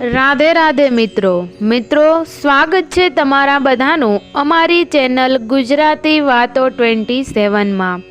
રાધે રાધે મિત્રો. મિત્રો, સ્વાગત છે તમારા બધાનું અમારી ચેનલ ગુજરાતી વાતો ટ્વેન્ટી સેવનમાં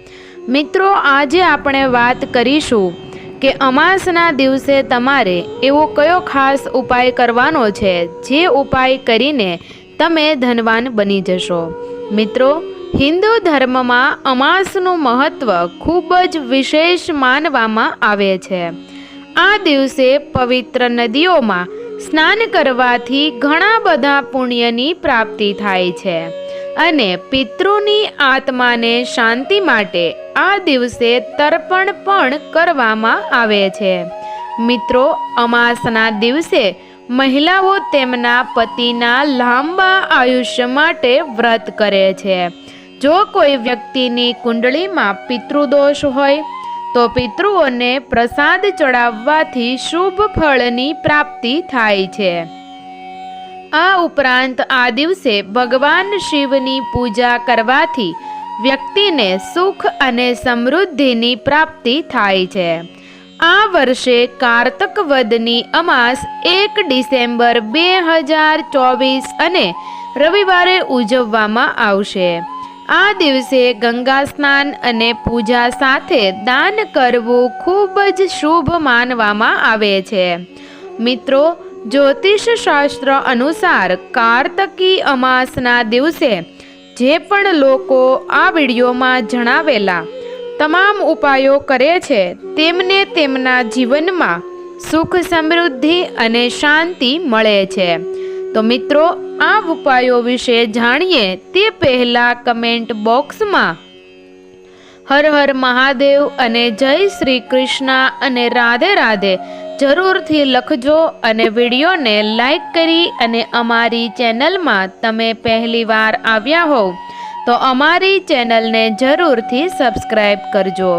મિત્રો, આજે આપણે વાત કરીશું કે અમાસના દિવસે તમારે એવો કયો ખાસ ઉપાય કરવાનો છે, જે ઉપાય કરીને તમે ધનવાન બની જશો. મિત્રો, હિન્દુ ધર્મમાં અમાસનું મહત્ત્વ ખૂબ જ વિશેષ માનવામાં આવે છે. આ દિવસે પવિત્ર નદીઓમાં સ્નાન કરવાથી ઘણા બધા પુણ્યની પ્રાપ્તિ થાય છે અને પિતૃની આત્માને શાંતિ માટે આ દિવસે તર્પણ પણ કરવામાં આવે છે. મિત્રો, અમાસના દિવસે મહિલાઓ તેમના પતિના લાંબા આયુષ્ય માટે વ્રત કરે છે. જો કોઈ વ્યક્તિની કુંડળીમાં પિતૃદોષ હોય તો પિતૃઓને પ્રસાદ ચડાવવાથી શુભ ફળની પ્રાપ્તિ થાય છે. આ ઉપરાંત આ દિવસે ભગવાન શિવની પૂજા કરવાથી વ્યક્તિને સુખ અને સમૃદ્ધિની પ્રાપ્તિ થાય છે. આ વર્ષે કારતક વદની અમાસ એક ડિસેમ્બર બે હજાર ચોવીસ અને રવિવારે ઉજવવામાં આવશે. આ દિવસે ગંગા સ્નાન અને પૂજા સાથે દાન કરવું ખૂબ જ શુભ માનવામાં આવે છે. મિત્રો જ્યોતિષ શાસ્ત્ર અનુસાર કાર્તકી અમાસના દિવસે જે પણ લોકો આ વિડીયોમાં જણાવેલા તમામ ઉપાયો કરે છે, તેમને તેમના જીવનમાં સુખ સમૃદ્ધિ અને શાંતિ મળે છે. તો મિત્રો, આ ઉપાયો વિશે જાણીએ તે પહેલાં કમેન્ટ બોક્સમાં. હર હર મહાદેવ અને જય શ્રી કૃષ્ણ અને રાધે રાધે. જરૂરથી લખજો અને વિડીયોને લાઈક કરી અને અમારી ચેનલમાં તમે પહેલીવાર આવ્યા હોવ, તો અમારી ચેનલને જરૂરથી સબસ્ક્રાઈબ કરજો.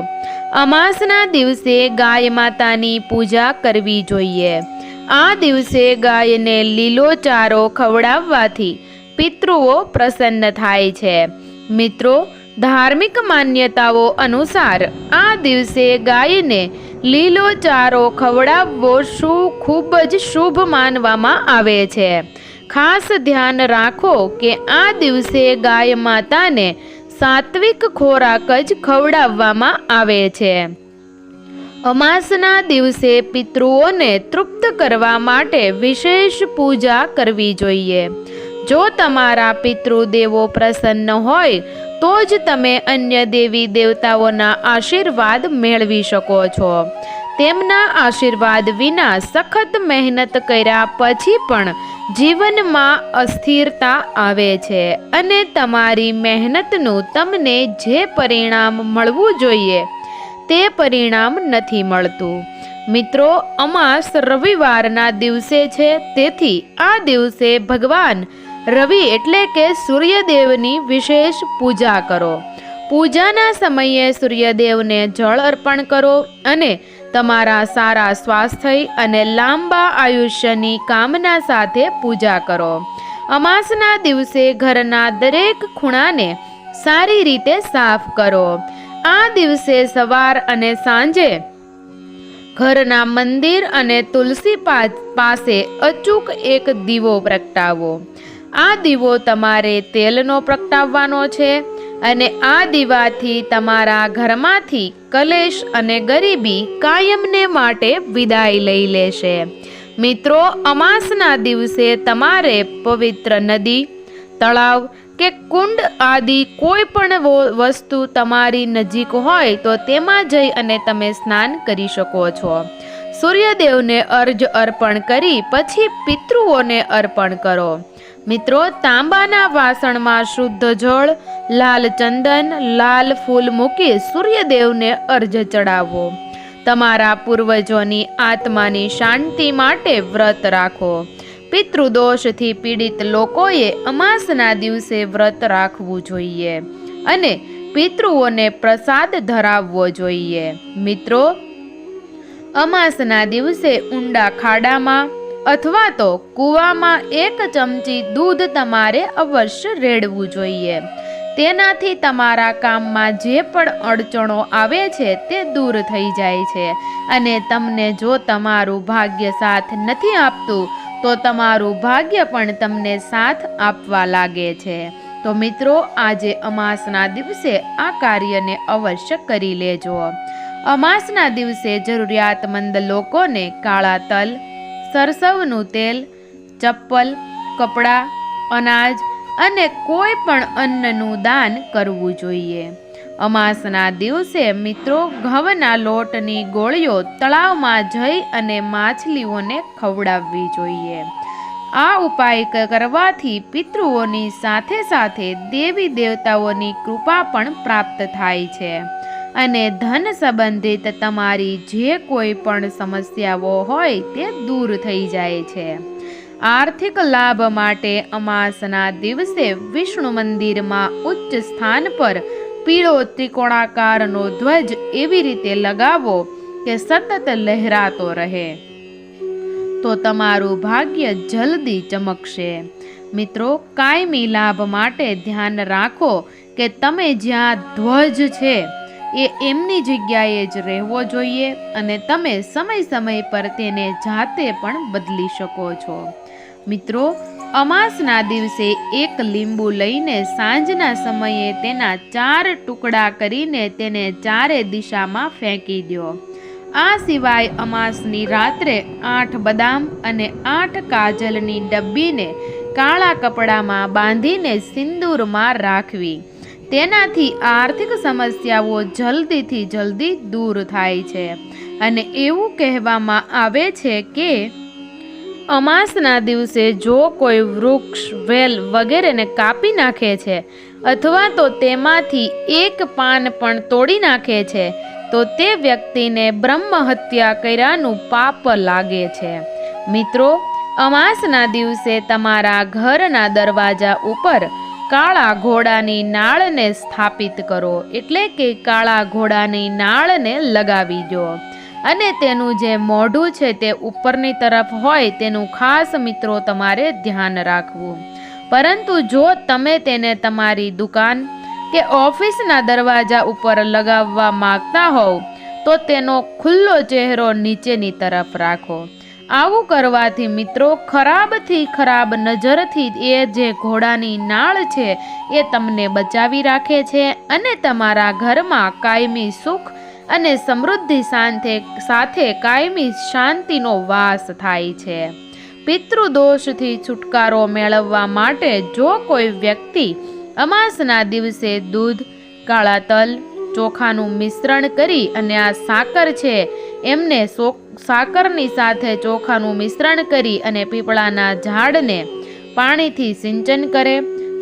અમાસના દિવસે ગાય માતાની પૂજા કરવી જોઈએ. આ દિવસે ગાયને લીલો ચારો ખવડાવવાથી પિતૃઓ પ્રસન્ન થાય છે. મિત્રો, ધાર્મિક માન્યતાઓ અનુસાર આ દિવસે ગાયને લીલો ચારો ખવડાવવો શું ખૂબ જ શુભ માનવામાં આવે છે. ખાસ ધ્યાન રાખો કે આ દિવસે ગાય માતાને સાત્વિક ખોરાક જ ખવડાવવામાં આવે છે. અમાસના દિવસે પિતૃઓને તૃપ્ત કરવા માટે વિશેષ પૂજા કરવી જોઈએ. જો તમારા પિતૃદેવો પ્રસન્ન હોય, તો જ તમે અન્ય દેવી દેવતાઓના આશીર્વાદ મેળવી શકો છો. તેમના આશીર્વાદ વિના સખત મહેનત કર્યા પછી પણ જીવનમાં અસ્થિરતા આવે છે અને તમારી મહેનતનું તમને જે પરિણામ મળવું જોઈએ તે પરિણામ નથી મળતું. મિત્રો, અમાસ રવિવારના દિવસે છે, તેથી આ દિવસે ભગવાન રવિ એટલે કે સૂર્યદેવની વિશેષ પૂજા કરો. પૂજાના સમયે સૂર્યદેવને જળ અર્પણ કરો અને તમારા સારા સ્વાસ્થ્ય અને લાંબા આયુષ્યની કામના સાથે પૂજા કરો. અમાસના દિવસે ઘરના દરેક ખૂણાને સારી રીતે સાફ કરો. આ દિવસે સવાર અને સાંજે ઘરના મંદિર અને તુલસી પાસે અચૂક એક દીવો પ્રગટાવો. આ દીવો તમારે તેલનો પ્રગટાવવાનો છે અને આ દીવાથી તમારા ઘરમાંથી કલેશ અને ગરીબી કાયમને માટે વિદાય લઈ લેશે. મિત્રો, અમાસના દિવસે તમારે પવિત્ર નદી, તળાવ કે કુંડ આદિ કોઈ પણ વસ્તુ તમારી નજીક હોય તો તેમાં જઈ અને તમે સ્નાન કરી શકો છો. સૂર્યદેવને અર્જ અર્પણ કરી પછી પિતૃઓને અર્પણ કરો. મિત્રો, તાંબાના વાસણમાં શુદ્ધ જળ, લાલ ચંદન, લાલ ફૂલ મૂકી સૂર્યદેવને અર્જ ચડાવો. તમારા પૂર્વજોની આત્માની શાંતિ માટે વ્રત રાખો. પિતૃદોષથી પીડિત લોકોએ અમાસના દિવસે વ્રત રાખવું જોઈએ અને પિતૃઓને પ્રસાદ ધરાવવો જોઈએ. મિત્રો, અમાસના દિવસે ઊંડા ખાડામાં અથવા તો કૂવામાં એક ચમચી દૂધ તમારે અવશ્ય રેડવું જોઈએ. તેનાથી તમારા કામમાં જે પણ અડચણો આવે છે તે દૂર થઈ જાય છે અને તમને જો તમારું ભાગ્ય સાથ નથી આપતું તો તમારું ભાગ્ય પણ તમને સાથ આપવા લાગે છે. તો મિત્રો, આજે અમાસના દિવસે આ કાર્યને અવશ્ય કરી લેજો. અમાસના દિવસે જરૂરિયાતમંદ લોકોને કાળા તલ, સરસવનું તેલ, ચપ્પલ, કપડાં, અનાજ અને કોઈ પણ અન્નનું દાન કરવું જોઈએ. અમાસના દિવસે મિત્રો ઘઉંના લોટની ગોળીઓ તળાવમાં જઈ અને માછલીઓને ખવડાવવી જોઈએ. આ ઉપાય કરવાથી પિતૃઓની સાથે સાથે દેવી દેવતાઓની કૃપા પણ પ્રાપ્ત થાય છે. અને ધન સંબંધિત તમારી જે કોઈ પણ સમસ્યાઓ હોય તે દૂર થઈ જાય છે. આર્થિક લાભ માટે અમાસના દિવસે વિષ્ણુ મંદિરમાં ઉચ્ચ સ્થાન પર પીળો ત્રિકોણાકારનો ધ્વજ એવી રીતે લગાવો કે સતત લહેરાતો રહે. તો તમારું ભાગ્ય જલ્દી ચમકશે. મિત્રો, કાયમી લાભ માટે ધ્યાન રાખો કે તમે જ્યાં ધ્વજ છે, એ એમની જગ્યાએ જ રહેવો જોઈએ અને તમે સમય સમય પર તેને જાતે પણ બદલી શકો છો. મિત્રો અમાસના દિવસે એક લીંબુ લઈને સાંજના સમયે તેના ચાર ટુકડા કરીને તેને ચારે દિશામાં ફેંકી દો. આ સિવાય અમાસની રાત્રે આઠ બદામ અને આઠ કાજલની ડબ્બીને કાળા કપડામાં બાંધીને સિંદૂરમાં રાખવી. તેનાથી આર્થિક સમસ્યાઓ જલ્દીથી જલ્દી દૂર થાય છે. અને એવું કહેવામાં આવે છે કે અમાસના દિવસે જો કોઈ વૃક્ષ, વેલ વગેરેને કાપી નાખે છે અથવા તો તેમાંથી એક પાન પણ તોડી નાખે છે, તો તે વ્યક્તિને બ્રહ્મ હત્યા કર્યાનું પાપ લાગે છે. મિત્રો, અમાસના દિવસે તમારા ઘરના દરવાજા ઉપર કાળા ઘોડાની નાળને સ્થાપિત કરો, એટલે કે કાળા ઘોડાની નાળને લગાવી દો. અને તેનું જે મોઢું છે તે ઉપરની તરફ હોય તેનું ખાસ મિત્રો તમારે ધ્યાન રાખવું. પરંતુ જો તમે તેને તમારી દુકાન કે ઓફિસના દરવાજા ઉપર લગાવવા માંગતા હોવ, તો તેનો ખુલ્લો ચહેરો નીચેની તરફ રાખો. આવું કરવાથી મિત્રો ખરાબથી ખરાબ નજરથી એ જે ઘોડાની નાળ છે, એ તમને બચાવી રાખે છે અને તમારા ઘરમાં કાયમી સુખ અને સમૃદ્ધિ સાથે સાથે કાયમી શાંતિનો વાસ થાય છે. પિતૃદોષથી છુટકારો મેળવવા માટે જો કોઈ વ્યક્તિ અમાસના દિવસે દૂધ, કાળા તલ, ચોખાનું મિશ્રણ કરી અને આ સાકર છે, એમને સાકરની સાથે ચોખાનું મિશ્રણ કરી અને પીપળાના ઝાડને પાણીથી સિંચન કરે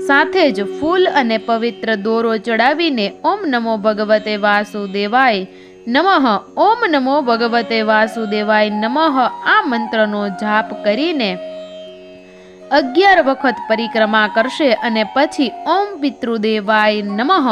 સાથે જ ફૂલ અને પવિત્ર દોરો ચડાવીને ઓમ નમો ભગવતે વાસુદેવાય નમઃ. ઓમ નમો ભગવતે વાસુદેવાય નમઃ. આ મંત્રનો જાપ કરીને અગિયાર વખત પરિક્રમા કરશે અને પછી ઓમ પિતૃદેવાય નમઃ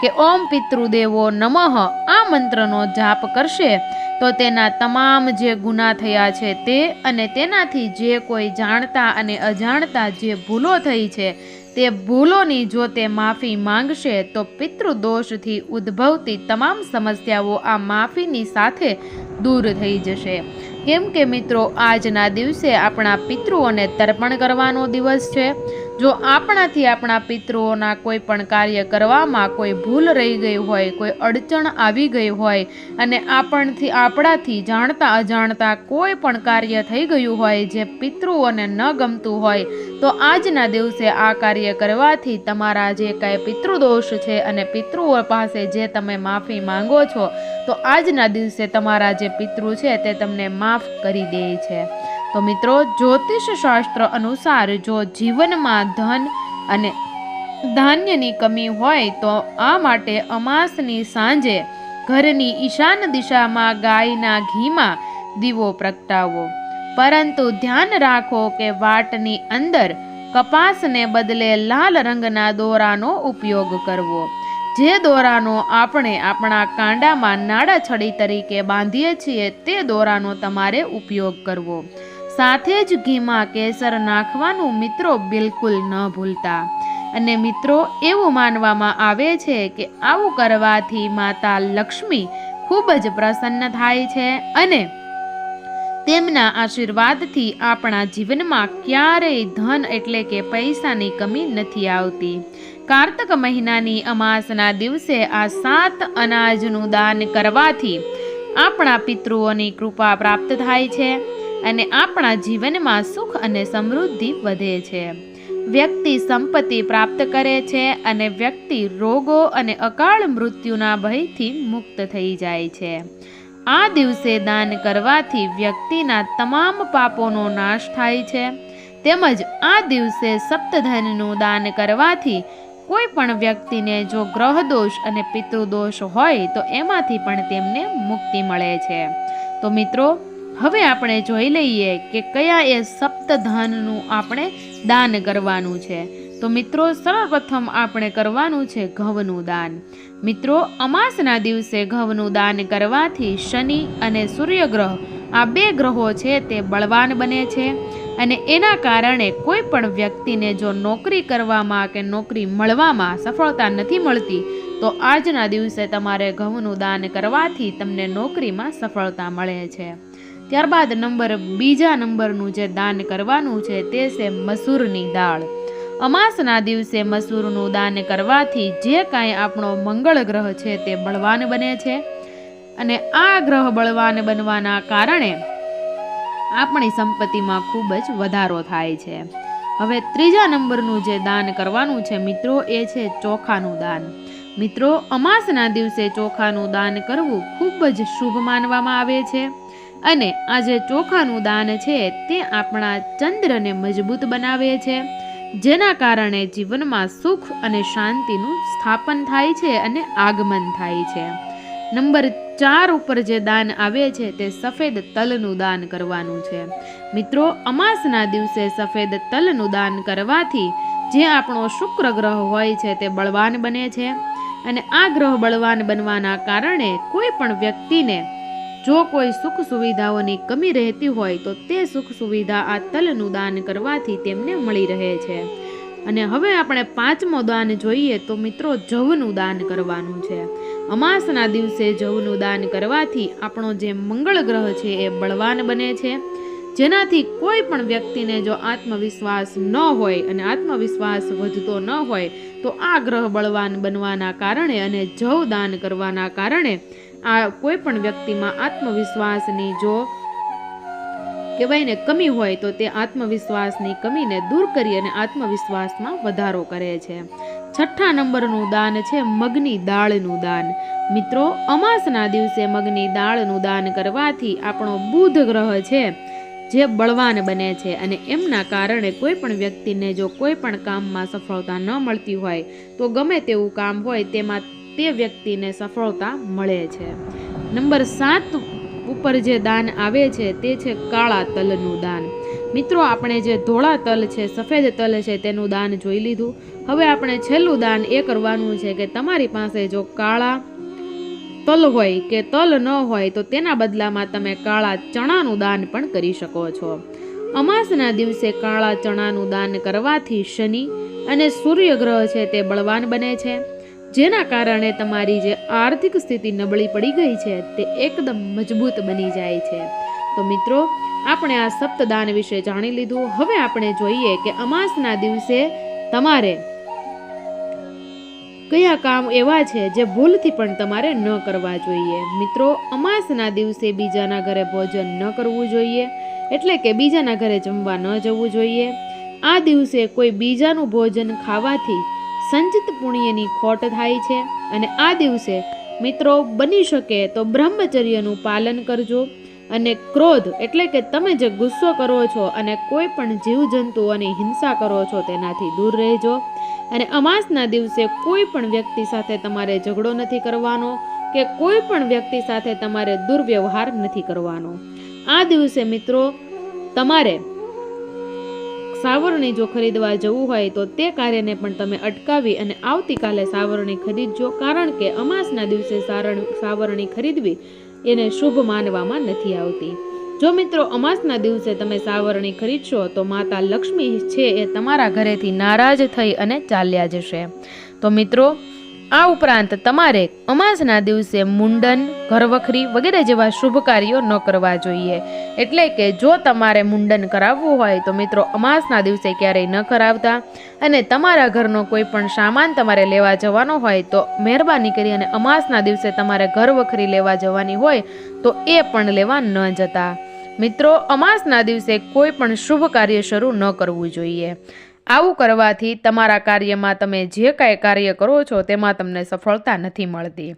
કે ઓમ પિતૃદેવો નમઃ આ મંત્રનો જાપ કરશે. તો તેના તમામ જે ગુના થયા છે તે અને તેનાથી જે કોઈ જાણતા અને અજાણતા જે ભૂલો થઈ છે તે ભૂલોની જો તે માફી માંગશે, તો પિતૃદોષથી ઉદ્ભવતી તમામ સમસ્યાઓ આ માફીની સાથે દૂર થઈ જશે. કેમ કે મિત્રો, આજના દિવસે આપણા પિતૃઓને તર્પણ કરવાનો દિવસ છે. જો આપણાથી આપણા પિતૃઓના કોઈ પણ કાર્ય કરવામાં કોઈ ભૂલ રહી ગઈ હોય, કોઈ અડચણ આવી ગઈ હોય અને આપણથી, આપણાથી જાણતા અજાણતા કોઈ પણ કાર્ય થઈ ગયું હોય, જે પિતૃઓને ન ગમતું હોય, તો આજના દિવસે આ કાર્ય કરવાથી તમારા જે કાંઈ પિતૃદોષ છે અને પિતૃઓ પાસે જે તમે માફી માંગો છો, તો આજના દિવસે તમારા જે પિતૃ છે તે તમને માફ કરી દે છે. તો મિત્રો, જ્યોતિષ શાસ્ત્ર અનુસાર જો જીવનમાં ધન અને ધાન્યની કમી હોય તો આ માટે અમાસની સાંજે ઘરની ઈશાન દિશામાં ગાયના ઘીમાં દીવો પ્રગટાવો. પરંતુ ધ્યાન રાખો કે વાટની અંદર કપાસને બદલે લાલ રંગના દોરાનો ઉપયોગ કરવો. જે દોરાનો આપણે આપણા કાંડામાં નાડા છડી તરીકે બાંધીએ છીએ તે દોરાનો તમારે ઉપયોગ કરવો. સાથે જ ઘીમાં કેસર નાખવાનું મિત્રો બિલકુલ ન ભૂલતા. અને મિત્રો, એવું માનવામાં આવે છે કે આવું કરવાથી માતા લક્ષ્મી ખૂબ જ પ્રસન્ન થાય છે અને તેમના આશીર્વાદથી આપણા જીવનમાં ક્યારેય ધન એટલે કે પૈસાની કમી નથી આવતી. કાર્તક મહિનાની અમાસના દિવસે આ સાત અનાજનું દાન કરવાથી આપણા પિતૃઓની કૃપા પ્રાપ્ત થાય છે. અને આપણા જીવનમાં સુખ અને સમૃદ્ધિ વધે છે. વ્યક્તિ સંપત્તિ પ્રાપ્ત કરે છે અને વ્યક્તિ રોગો અને અકાળ મૃત્યુના ભયથી મુક્ત થઈ જાય છે. આ દિવસે દાન કરવાથી વ્યક્તિના તમામ પાપોનો નાશ થાય છે. તેમજ આ દિવસે સપ્તધનનું દાન કરવાથી કોઈ પણ વ્યક્તિને જો ગ્રહ દોષ અને પિતૃદોષ હોય તો એમાંથી પણ તેમને મુક્તિ મળે છે. તો મિત્રો હવે આપણે જોઈ લઈએ કે કયા એ સપ્તધનનું આપણે દાન કરવાનું છે. તો મિત્રો, સર્વપ્રથમ આપણે કરવાનું છે ઘઉંનું દાન. મિત્રો, અમાસના દિવસે ઘઉંનું દાન કરવાથી શનિ અને સૂર્યગ્રહ આ બે ગ્રહો છે તે બળવાન બને છે અને એના કારણે કોઈ પણ વ્યક્તિને જો નોકરી કરવામાં કે નોકરી મળવામાં સફળતા નથી મળતી, તો આજના દિવસે તમારે ઘઉંનું દાન કરવાથી તમને નોકરીમાં સફળતા મળે છે. ત્યારબાદ નંબર બીજા નંબરનું જે દાન કરવાનું છે તે છે મસૂરની દાળ. અમાસના દિવસે મસૂરનું દાન કરવાથી જે કાંઈ આપણો મંગળ ગ્રહ છે તે બળવાન બને છે. અને આ ગ્રહ બળવાન બનવાના કારણે આપણી સંપત્તિમાં ખૂબ જ વધારો થાય છે. હવે ત્રીજા નંબરનું જે દાન કરવાનું છે મિત્રો એ છે ચોખાનું દાન. મિત્રો, અમાસના દિવસે ચોખાનું દાન કરવું ખૂબ જ શુભ માનવામાં આવે છે. અને આ જે ચોખાનું દાન છે તે આપણા ચંદ્રને મજબૂત બનાવે છે, જેના કારણે જીવનમાં સુખ અને શાંતિનું સ્થાપન થાય છે અને આગમન થાય છે. નંબર ચાર ઉપર જે દાન આવે છે તે સફેદ તલનું દાન કરવાનું છે. મિત્રો, અમાસના દિવસે સફેદ તલનું દાન કરવાથી જે આપણો શુક્ર ગ્રહ હોય છે તે બળવાન બને છે અને આ ગ્રહ બળવાન બનવાના કારણે કોઈ પણ વ્યક્તિને જો કોઈ સુખ સુવિધાઓની કમી રહેતી હોય તો તે સુખ સુવિધા આ તલનું દાન કરવાથી તેમને મળી રહે છે. અને હવે આપણે પાંચમો દાન જોઈએ તો મિત્રો જવનું દાન કરવાનું છે. અમાસના દિવસે જવનું દાન કરવાથી આપણો જે મંગળ ગ્રહ છે એ બળવાન બને છે. જેનાથી કોઈ પણ વ્યક્તિને જો આત્મવિશ્વાસ ન હોય અને આત્મવિશ્વાસ વધતો ન હોય તો આ ગ્રહ બળવાન બનવાના કારણે અને જવ દાન કરવાના કારણે આ કોઈ પણ વ્યક્તિમાં આત્મવિશ્વાસની જો કહેવાય ને કમી હોય તો તે આત્મવિશ્વાસની કમીને દૂર કરી અને આત્મવિશ્વાસમાં વધારો કરે છે. છઠ્ઠા નંબરનું દાન છે મગની દાળનું દાન. મિત્રો, અમાસના દિવસે મગની દાળનું દાન કરવાથી આપણો બુધ ગ્રહ છે જે બળવાન બને છે અને એમના કારણે કોઈ પણ વ્યક્તિને જો કોઈ પણ કામમાં સફળતા ન મળતી હોય તો ગમે તેવું કામ હોય તેમાં તે વ્યક્તિને સફળતા મળે છે. નંબર સાત ઉપર જે દાન આવે છે તે છે કાળા તલનું દાન. મિત્રો, આપણે જે ધોળા તલ છે, સફેદ તલ છે તેનું દાન જોઈ લીધું. હવે આપણે છેલ્લું દાન એ કરવાનું છે કે તમારી પાસે જો કાળા તલ હોય કે તલ ન હોય તો તેના બદલામાં તમે કાળા ચણાનું દાન પણ કરી શકો છો. અમાસના દિવસે કાળા ચણાનું દાન કરવાથી શનિ અને સૂર્યગ્રહ છે તે બળવાન બને છે. જેના કારણે તમારી જે આર્થિક સ્થિતિ નબળી પડી ગઈ છે, તે એકદમ મજબૂત બની જાય છે. તો મિત્રો, આપણે આ સપ્તદાન વિશે જાણી લીધું. હવે આપણે જોઈએ કે અમાસના દિવસે તમારે કયા કામ એવા છે, જે ભૂલથી પણ તમારે ન કરવા જોઈએ. મિત્રો, અમાસના દિવસે બીજાના ઘરે ભોજન ન કરવું જોઈએ, એટલે કે બીજાના ઘરે જમવા ન જવું જોઈએ. આ દિવસે કોઈ બીજાનું ભોજન ખાવાથી સંચિત પુણ્યની ખોટ થાય છે અને આ દિવસે મિત્રો બની શકે તો બ્રહ્મચર્યનું પાલન કરજો અને ક્રોધ એટલે કે તમે જે ગુસ્સો કરો છો અને કોઈ પણ જીવજંતુઓની હિંસા કરો છો તેનાથી દૂર રહેજો. અને અમાસના દિવસે કોઈ પણ વ્યક્તિ સાથે તમારે ઝઘડો નથી કરવાનો કે કોઈ પણ વ્યક્તિ સાથે તમારે દુર્વ્યવહાર નથી કરવાનો. આ દિવસે મિત્રો તમારે સાવરણી જો ખરીદવા જવું હોય તો તે કાર્યને પણ તમે અટકાવી અને આવતીકાલે સાવરણી ખરીદજો, કારણ કે અમાસના દિવસે સારણ, સાવરણી ખરીદવી એને શુભ માનવામાં નથી આવતી. જો મિત્રો અમાસના દિવસે તમે સાવરણી ખરીદશો, તો માતા લક્ષ્મી છે એ તમારા ઘરેથી નારાજ થઈ અને ચાલ્યા જશે. તો મિત્રો આ ઉપરાંત તમારે અમાસના દિવસે મુંડન, ઘરવખરી વગેરે જેવા શુભ કાર્યો ન કરવા જોઈએ. એટલે કે જો તમારે મુંડન કરાવવું હોય તો મિત્રો અમાસના દિવસે ક્યારેય ન કરાવતા. અને તમારા ઘરનો કોઈ પણ સામાન તમારે લેવા જવાનો હોય તો મહેરબાની કરી અને અમાસના દિવસે તમારે ઘરવખરી લેવા જવાની હોય તો એ પણ લેવા ન જતા. મિત્રો, અમાસના દિવસે કોઈ પણ શુભ કાર્ય શરૂ ન કરવું જોઈએ. આવું કરવાથી તમારા કાર્યમાં તમે જે કાંઈ કાર્ય કરો છો તેમાં તમને સફળતા નથી મળતી.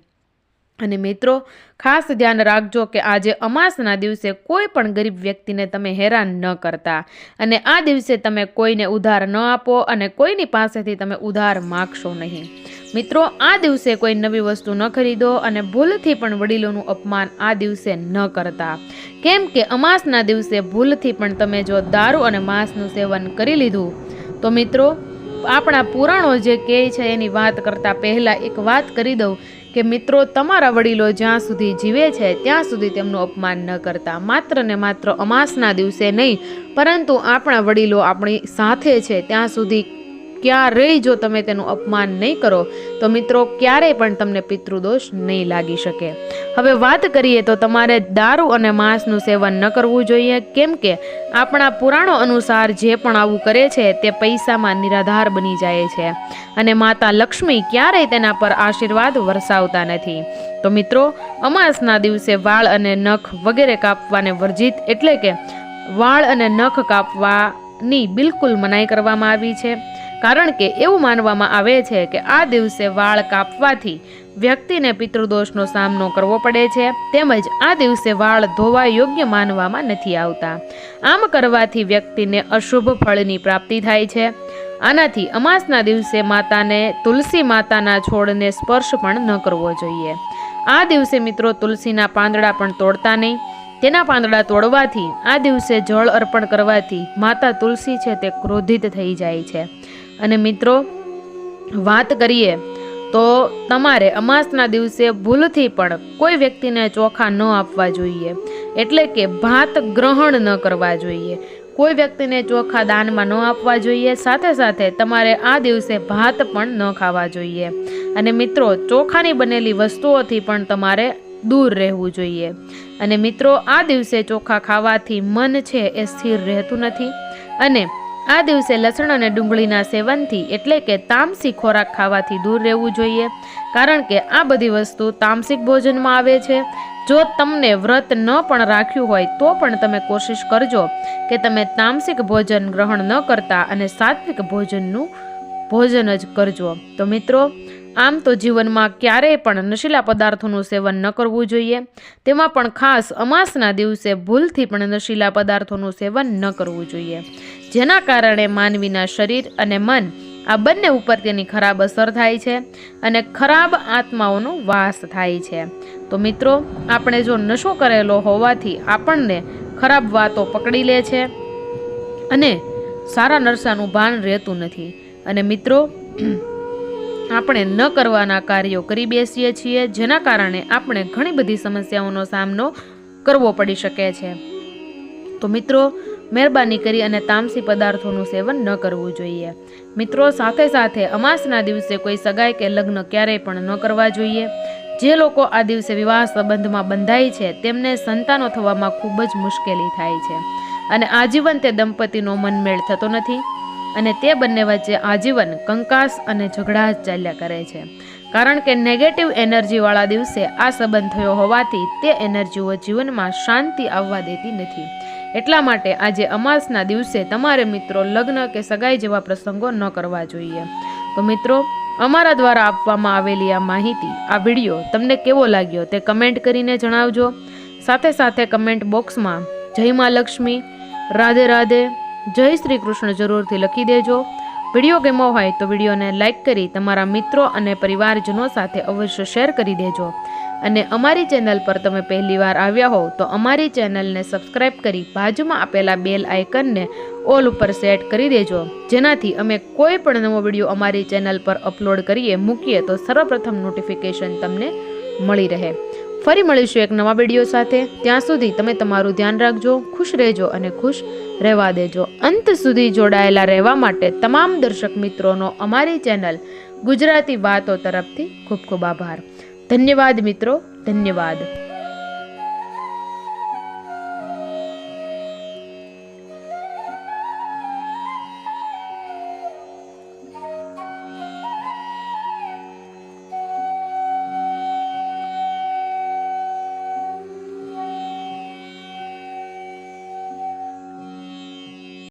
અને મિત્રો, ખાસ ધ્યાન રાખજો કે આજે અમાસના દિવસે કોઈ પણ ગરીબ વ્યક્તિને તમે હેરાન ન કરતા. અને આ દિવસે તમે કોઈને ઉધાર ન આપો અને કોઈની પાસેથી તમે ઉધાર માગશો નહીં. મિત્રો, આ દિવસે કોઈ નવી વસ્તુ ન ખરીદો અને ભૂલથી પણ વડીલોનું અપમાન આ દિવસે ન કરતા. કેમ કે અમાસના દિવસે ભૂલથી પણ તમે જો દારૂ અને માંસનું સેવન કરી લીધું તો મિત્રો, આપણા પુરાણો જે કહે છે એની વાત કરતાં પહેલાં એક વાત કરી દઉં કે મિત્રો, તમારા વડીલો જ્યાં સુધી જીવે છે, ત્યાં સુધી તેમનું અપમાન ન કરતા. માત્ર ને માત્ર અમાસના દિવસે નહીં, પરંતુ આપણા વડીલો આપણી સાથે છે, ત્યાં સુધી ક્યારેય જો તમે તેનું અપમાન નહીં કરો, તો મિત્રો ક્યારેય પણ તમને પિતૃદોષ નહીં લાગી શકે. હવે વાત કરીએ તો તમારે દારૂ અને માંસનું સેવન ન કરવું જોઈએ, કેમ કે આપણા પુરાણો અનુસાર જે પણ આવું કરે છે, તે પૈસામાં નિરાધાર બની જાય છે. અને માતા લક્ષ્મી ક્યારેય તેના પર આશીર્વાદ વરસાવતા નથી. તો મિત્રો, અમાસના દિવસે વાળ અને નખ વગેરે કાપવાને વર્જિત એટલે કે વાળ અને નખ કાપવાની બિલકુલ મનાઈ કરવામાં આવી છે. કારણ કે એવું માનવામાં આવે છે કે આ દિવસે વાળ કાપવાથી વ્યક્તિને પિતૃદોષનો સામનો કરવો પડે છે, તેમજ આ દિવસે વાળ ધોવા યોગ્ય માનવામાં નથી આવતા. આમ કરવાથી વ્યક્તિને અશુભ ફળની પ્રાપ્તિ થાય છે. આનાથી અમાસના દિવસે માતાને તુલસી માતાના છોડને સ્પર્શ પણ ન કરવો જોઈએ. આ દિવસે મિત્રો તુલસીના પાંદડા પણ તોડતા નહીં. તેના પાંદડા તોડવાથી આ દિવસે જળ અર્પણ કરવાથી માતા તુલસી છે તે ક્રોધિત થઈ જાય છે. અને મિત્રો, વાત કરીએ તો તમારે અમાસના દિવસે ભૂલથી પણ કોઈ વ્યક્તિને ચોખા ન આપવા જોઈએ. એટલે કે ભાત ગ્રહણ ન કરવા જોઈએ. કોઈ વ્યક્તિને ચોખા દાનમાં ન આપવા જોઈએ. સાથે સાથે તમારે આ દિવસે ભાત પણ ન ખાવા જોઈએ. અને મિત્રો, ચોખાની બનેલી વસ્તુઓથી પણ તમારે દૂર રહેવું જોઈએ. અને મિત્રો, આ દિવસે ચોખા ખાવાથી મન છે એ સ્થિર રહેતું નથી. અને આ દિવસે લસણ અને ડુંગળીના સેવનથી એટલે કે તામસી ખોરાક ખાવાથી દૂર રહેવું જોઈએ. કારણ કે આ બધી વસ્તુ તામસિક ભોજનમાં આવે છે. જો તમને વ્રત ન પણ રાખ્યું હોય તો પણ તમે કોશિશ કરજો કે તમે તામસિક ભોજન ગ્રહણ ન કરતા અને સાત્વિક ભોજનનું ભોજન જ કરજો. તો મિત્રો, આમ તો જીવનમાં ક્યારેય પણ નશીલા પદાર્થોનું સેવન ન કરવું જોઈએ. તેમાં પણ ખાસ અમાસના દિવસે ભૂલથી પણ નશીલા પદાર્થોનું સેવન ન કરવું જોઈએ. જેના કારણે માનવીના શરીર અને મન આ બંને ઉપર તેની ખરાબ અસર થાય છે અને ખરાબ આત્માઓનો વાસ થાય છે. તો મિત્રો, આપણે જો નશો કરેલો હોવાથી આપણને ખરાબ વાતો પકડી લે છે અને સારા નરસાનું ભાન રહેતું નથી. અને મિત્રો, આપણે ન કરવાના કાર્યો કરી બેસીએ છીએ, જેના કારણે આપણે ઘણી બધી સમસ્યાઓનો સામનો કરવો પડી શકે છે. તો મિત્રો મહેરબાની કરી અને તામસી પદાર્થોનું સેવન ન કરવું જોઈએ. મિત્રો, સાથે સાથે અમાસના દિવસે કોઈ સગાઈ કે લગ્ન ક્યારેય પણ ન કરવા જોઈએ. જે લોકો આ દિવસે વિવાહ સંબંધમાં બંધાય છે, તેમને સંતાનો થવામાં ખૂબ જ મુશ્કેલી થાય છે. અને આજીવન તે દંપતીનો મનમેળ થતો નથી. અને તે બંને વચ્ચે આજીવન કંકાસ અને ઝઘડા ચાલ્યા કરે છે. કારણ કે નેગેટિવ એનર્જીવાળા દિવસે આ સંબંધ થયો હોવાથી તે એનર્જીઓ જીવનમાં શાંતિ આવવા દેતી નથી. એટલા માટે આજે અમાસના દિવસે તમારે મિત્રો લગ્ન કે સગાઈ જેવા પ્રસંગો ન કરવા જોઈએ. તો મિત્રો, અમારા દ્વારા આપવામાં આવેલી આ માહિતી, આ વીડિયો તમને કેવો લાગ્યો તે કમેન્ટ કરીને જણાવજો. સાથે સાથે કમેન્ટ બોક્સમાં જય મા લક્ષ્મી, રાધે રાધે, જય શ્રી કૃષ્ણ જરૂરથી લખી દેજો. વીડિયો ગેમો હોય તો વિડીયોને લાઇક કરી તમારા મિત્રો અને પરિવારજનો સાથે અવશ્ય શેર કરી દેજો. અને અમારી ચેનલ પર તમે પહેલીવાર આવ્યા હોવ તો અમારી ચેનલને સબસ્ક્રાઇબ કરી બાજુમાં આપેલા બેલ આઇકનને ઓલ ઉપર સેટ કરી દેજો. જેનાથી અમે કોઈ પણ નવો વીડિયો અમારી ચેનલ પર અપલોડ કરીએ, મૂકીએ તો સર્વપ્રથમ નોટિફિકેશન તમને મળી રહે. ફરી મળીશું એક નવા વીડિયો સાથે. ત્યાં સુધી તમે તમારું ધ્યાન રાખજો, ખુશ રહેજો અને ખુશ રહેવા દેજો. અંત સુધી જોડાયેલા રહેવા માટે તમામ દર્શક મિત્રોનો અમારી ચેનલ ગુજરાતી વાતો તરફથી ખૂબ ખૂબ આભાર. ધન્યવાદ મિત્રો ધન્યવાદ.